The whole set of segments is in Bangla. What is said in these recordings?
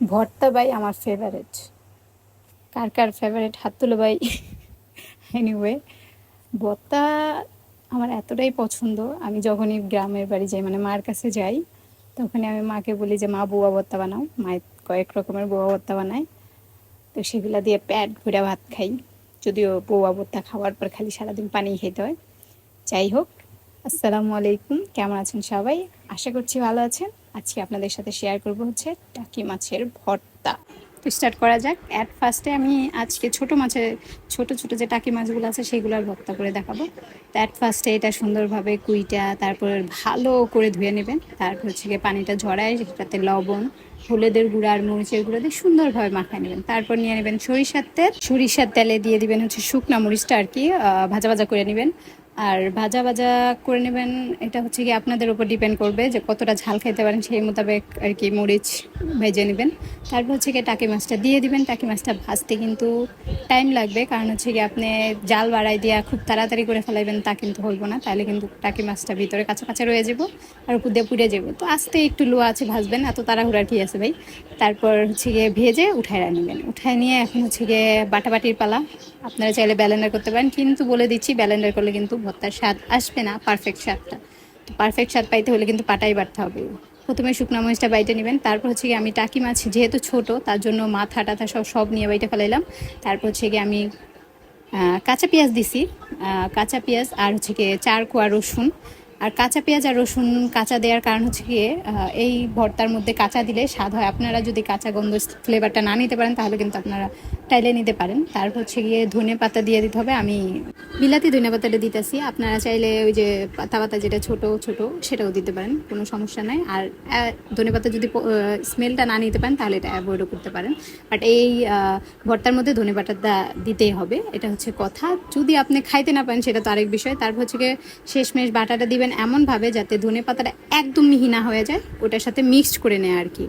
ভর্তা ভাই আমার ফেভারেট কার কার ফেভারেট হাত তুলো ভাই? এনিওয়ে ভর্তা আমার এতটাই পছন্দ। আমি যখনই গ্রামের বাড়ি যাই মানে মার কাছে যাই, তখনই আমি মাকে বলি যে, মা, বুয়া ভর্তা বানাও। মায়ের কয়েক রকমের বুয়া ভর্তা বানায়। তো সেগুলা দিয়ে প্যাট ভরে ভাত খাই। যদিও বউয়া ভর্তা খাওয়ার পর খালি সারাদিন পানি খেতে হয়। যাই হোক আসসালামু আলাইকুম। কেমন আছেন সবাই? আশা করছি ভালো আছেন। আজকে আপনাদের সাথে শেয়ার করব হচ্ছে টাকি মাছের ভর্তা। তো স্টার্ট করা যাক। অ্যাট ফার্স্টে আমি আজকে ছোট মাছের, ছোট ছোট যে টাকি মাছগুলো আছে সেগুলোর ভর্তা করে দেখাবো। তো অ্যাট ফার্স্টে এটা সুন্দরভাবে কুইটা, তারপর ভালো করে ধুয়ে নেবেন। তারপর হচ্ছে গিয়ে পানিটা ঝরায়, সেটাতে লবণ, হলুদের গুঁড়া আর মরিচের গুঁড়া দিয়ে সুন্দরভাবে মাখায় নেবেন। তারপর নিয়ে নেবেন সরিষার তেল। সরিষার তেলে দিয়ে দিবেন হচ্ছে শুকনা মরিচটা আর কি ভাজা ভাজা করে নেবেন। আর ভাজা ভাজা করে নেবেন, এটা হচ্ছে কি আপনাদের উপর ডিপেন্ড করবে যে কতটা ঝাল খেতে পারেন, সেই মোতাবেক আর কি মরিচ ভেজে নেবেন। তারপর হচ্ছে কি টাকি মাছটা দিয়ে দিবেন। টাকি মাছটা ভাজতে কিন্তু টাইম লাগবে, কারণ হচ্ছে কি আপনি জাল বাড়াই দিয়া খুব তাড়াতাড়ি করে ফেলাইবেন, তা কিন্তু হইব না। তাহলে কিন্তু টাকি মাছটা ভিতরে কাঁচা রয়ে যাব আর উপর দিয়ে পুড়ে যাব তো আস্তে একটু লোয়া আছে ভাজবেন, এত তাড়াহুড়ার কি আছে ভাই? তারপর হচ্ছে গিয়ে ভেজে উঠায় নেবেন। উঠায় নিয়ে এখন হচ্ছে গিয়ে বাটাবাটির পালা আপনারা চাইলে ব্যালেন্ডার করতে পারেন, কিন্তু বলে দিচ্ছি ব্যালেন্ডার করলে কিন্তু ভর্তার স্বাদ আসবে না পারফেক্ট স্বাদটা। তো পারফেক্ট স্বাদ পাইতে হলে কিন্তু পাটাই বাড়তে হবে। প্রথমে শুকনো মরিচটা বাইটে নেবেন, তারপর হচ্ছে গিয়ে আমি টাকি মাছ যেহেতু ছোট, তার জন্য মাথা টাথা সব সব নিয়ে বাইটে ফেলাইলাম। তারপর হচ্ছে গিয়ে আমি কাঁচা পেঁয়াজ দিছি কাঁচা পেঁয়াজ আর হচ্ছে গিয়ে চার কোয়া রসুন। আর কাঁচা পেঁয়াজ আর রসুন কাঁচা দেওয়ার কারণ হচ্ছে গিয়ে এই ভর্তার মধ্যে কাঁচা দিলে স্বাদ হয়। আপনারা যদি কাঁচা গন্ধ ফ্লেভারটা না নিতে পারেন, তাহলে কিন্তু আপনারা টাইলে নিতে পারেন। তারপর হচ্ছে গিয়ে ধনে পাতা দিয়ে দিতে হবে। আমি বিলাতি ধনে পাতাটা দিতেছি আপনারা চাইলে ওই যে পাতা পাতা যেটা ছোট ছোট, সেটাও দিতে পারেন, কোনো সমস্যা নাই। আর ধনে পাতা যদি স্মেলটা না নিতে পারেন, তাহলে এটা অ্যাভয়েডও করতে পারেন। বাট এই ভর্তার মধ্যে ধনে পাতাটা দিতেই হবে। এটা হচ্ছে কথা। যদি আপনি খাইতে না পারেন, সেটা তো আরেক বিষয়। তারপর হচ্ছে গিয়ে শেষমেশ বাটাটা দিবেন এমনভাবে যাতে ধনে পাতাটা একদম মিহি না হয়ে যায়, ওটার সাথে মিক্সড করে নেয় আর কি।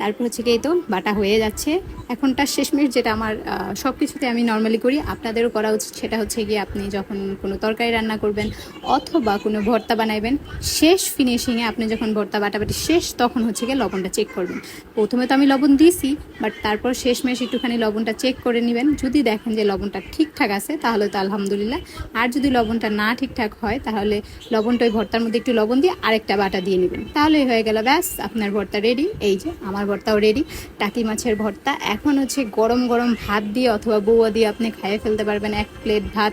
তারপর হচ্ছে কি এই তো বাটা হয়ে যাচ্ছে। এখনটা শেষমেশ যেটা আমার সব কিছুতে আমি নর্মালি করি। আপনাদেরও করা উচিত। সেটা হচ্ছে গিয়ে আপনি যখন কোনো তরকারি রান্না করবেন অথবা কোনো ভর্তা বানাইবেন, শেষ ফিনিশিংয়ে আপনি যখন ভর্তা বাটাবাটি শেষ, তখন হচ্ছে গিয়ে লবণটা চেক করবেন। প্রথমে তো আমি লবণ দিয়েছি বাট তারপর শেষমেশ একটুখানি লবণটা চেক করে নেবেন। যদি দেখেন যে লবণটা ঠিকঠাক আছে, তাহলে তো আলহামদুলিল্লাহ। আর যদি লবণটা না ঠিকঠাক হয়, তাহলে লবণটা ওই ভর্তার মধ্যে একটু লবণ দিয়ে আরেকটা বাটা দিয়ে নেবেন। তাহলেই হয়ে গেল, ব্যাস, আপনার ভর্তা রেডি এই যে, আমার ভর্তাও রেডি টাকি মাছের ভর্তা। এখন হচ্ছে গরম গরম ভাত দিয়ে অথবা বৌয়া দিয়ে আপনি খাইয়ে ফেলতে পারবেন। এক প্লেট ভাত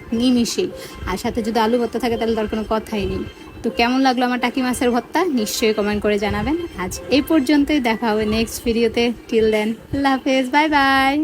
নিমিশেই আর সাথে যদি আলু ভর্তা থাকে, তাহলে তার কোনো কথাই নেই। তো কেমন লাগল আমার টাকি মাছের ভর্তা? নিশ্চয়ই কমেন্ট করে জানাবেন। আজ এই পর্যন্তই। দেখা হবে নেক্সট ভিডিওতে টিল দেন আল্লাহ হাফেজ। Bye bye